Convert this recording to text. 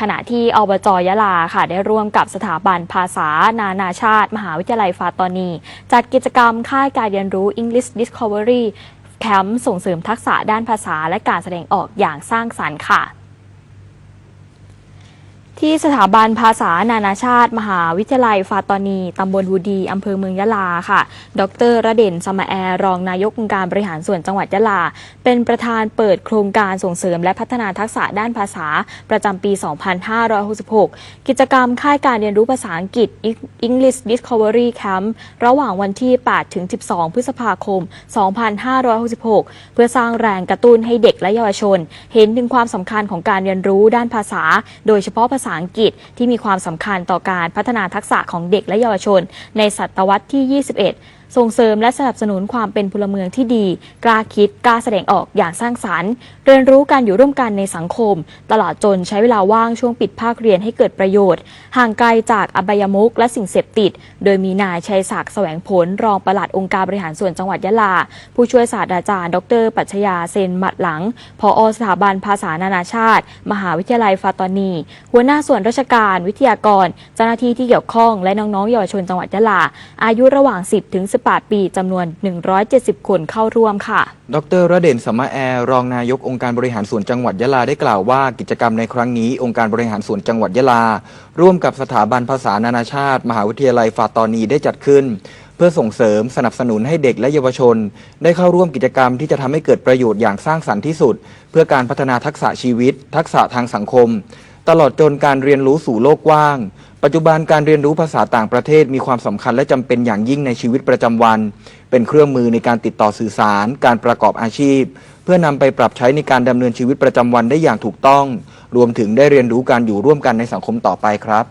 ขณะที่อบจยะลาค่ะได้ร่วมกับสถาบันภาษา นานาชาติ มหาวิทยาลัยฟาตอนี จัดกิจกรรมค่ายการเรียนรู้ English Discovery แคมป์ส่งเสริมทักษะด้านภาษาและการแสดงออกอย่างสร้างสรรค์ค่ะ ที่สถาบันภาษานานาชาติ มหาวิทยาลัยฟาตอนี ตำบลวูดีอำเภอเมืองยะลาค่ะ ดรระเด่นสมาแอร์รองนายกองค์การบริหารส่วนจังหวัดยะลา เป็นประธานเปิดโครงการส่งเสริมและพัฒนาทักษะด้านภาษาประจำปี 2566 กิจกรรมค่ายการเรียนรู้ภาษาอังกฤษ English Discovery Camp ระหว่างวันที่ 8 ถึง 12 พฤษภาคม 2566 เพื่อสร้างแรงกระตุ้นให้เด็กและเยาวชน เห็นถึงความสำคัญของการเรียนรู้ด้านภาษา โดยเฉพาะภาษาษาอังกฤษที่มีความสำคัญต่อการพัฒนาทักษะของเด็กและเยาวชน ในศตวรรษที่ 21 ส่งเสริมและสนับสนุนความเป็นพลเมืองที่ดี กล้าคิดกล้าแสดงออกอย่างสร้างสรรค์ เรียนรู้การอยู่ร่วมกันในสังคม ตลอดจนใช้เวลาว่างช่วงปิดภาคเรียนให้เกิดประโยชน์ ห่างไกลจากอบายมุกและสิ่งเสพติด โดยมีนายชัยศักดิ์แสวงผล รองปลัดองค์การบริหารส่วนจังหวัดยะลา ผู้ช่วยศาสตราจารย์ ดร ปัชญาเซนหมัดหลังผอสถาบันภาษานานาชาติ มหาวิทยาลัยฟาตอนี หัวหน้าส่วนราชการวิทยากร เจ้าหน้าที่ที่เกี่ยวข้องและน้องๆเยาวชนจังหวัดยะลา อายุระหว่าง 10ถึง18ปีจำนวน 170 คนเข้าร่วมค่ะ ดรระเด่นสมมาแอร์รองนายกองค์การบริหารส่วนจังหวัดยะลาได้กล่าวว่ากิจกรรมในครั้งนี้องค์การบริหารส่วนจังหวัดยะลา ร่วมกับสถาบันภาษานานาชาติ มหาวิทยาลัยฟาตอนีได้จัดขึ้น เพื่อส่งเสริมสนับสนุนให้เด็กและเยาวชน ได้เข้าร่วมกิจกรรมที่จะทำให้เกิดประโยชน์อย่างสร้างสรรค์ที่สุด เพื่อการพัฒนาทักษะชีวิต ทักษะทางสังคม ตลอดจนการเรียนรู้สู่โลกกว้าง ปัจจุบันการเรียนรู้ภาษาต่างประเทศมีความสำคัญและจำเป็นอย่างยิ่งในชีวิตประจำวัน เป็นเครื่องมือในการติดต่อสื่อสาร การประกอบอาชีพ เพื่อนำไปปรับใช้ในการดำเนินชีวิตประจำวันได้อย่างถูกต้อง รวมถึงได้เรียนรู้การอยู่ร่วมกันในสังคมต่อไปครับ